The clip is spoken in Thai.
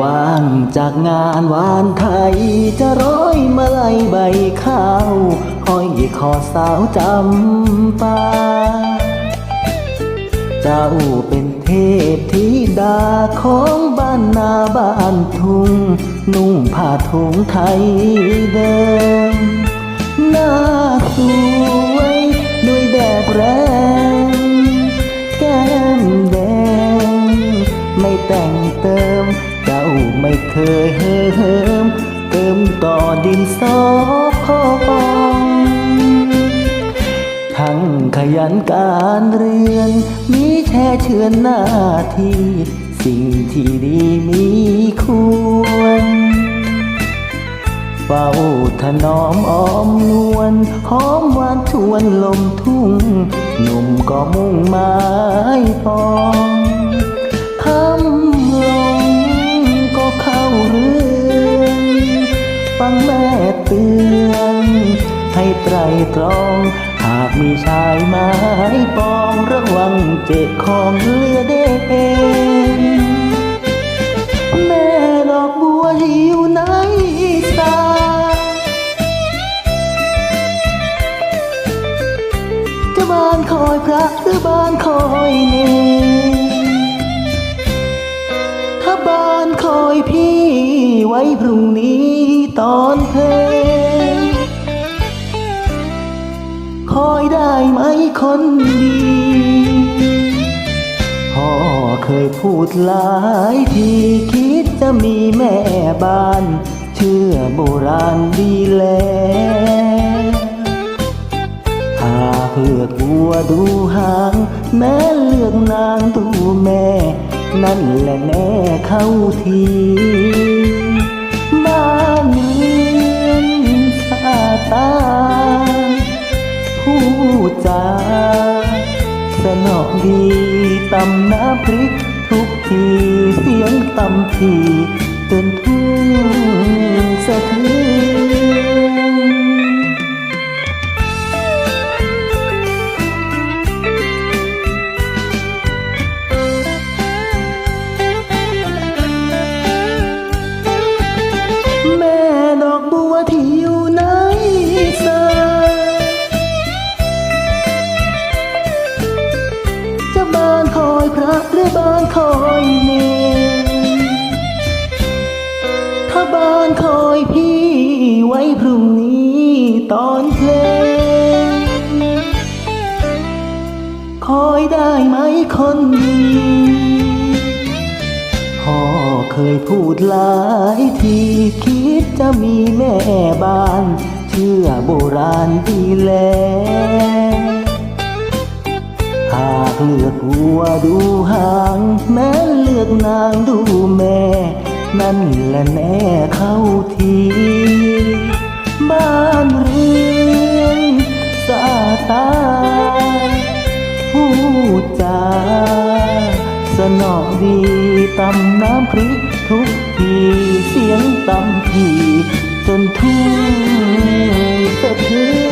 ว่างจากงานวานไทย จะร้อยมาลัยใบข้าวห้อยคอสาวจำปา เจ้าเป็นเทพธิดาของบ้านนาบ้านทุ่ง นุ่งผ้าถุงไทยเดิมหน้าสวยด้วยแดดแรงแก้มแดง ไม่แต่งเติม ไม่เคยเฮิมเติมต่อดินสอพองทั้งขยันการเรียน มีแช่เชือนหน้าที่ สิ่งที่ดีมีควร เฝ้าถนอมอ้อมนวลหอมหวานชวนลมทุ่ง หนุ่มก็มุ่งไม้ปอง ไตรตรอง หากมีชายไม้ปองระวังเจ็บของเลือเด้งแม่ดอกบัวที่อยู่ในสาจะบ้านคอยพระหรือบ้านคอยเนถ้าบ้านคอยพี่ไว้พรุ่งนี้ตอน คอยได้ไหมคนดี พ่อเคยพูดหลายทีคิดจะมีแม่บ้าน เชื่อโบราณดีแล้วหาเลือกวัวดูหาง แม้เลือกนางดูแม่ นั่นแหละแน่เข้าที สนอดีตำน้ำพริก ทุกทีเสียงตำทีเตือนทุ่งานคอยเนรถ้าบ้านคอยพี่ไว้พรุ่งนี้ตอนเพลง คอยได้ไหมคนดีพ่อเคยพูดหลายทีคิดจะมีแม่บ้าน เชื่อโบราณดีแล้วากเลือกวัวดูหาง แม้เลือกนางดูแม่ นั่นแหละแน่เข้าที บ้านเรือนสะอาตาผู้จาสนอดีตำน้ำพริกทุกทีเสียงตำทีจนทุ่ง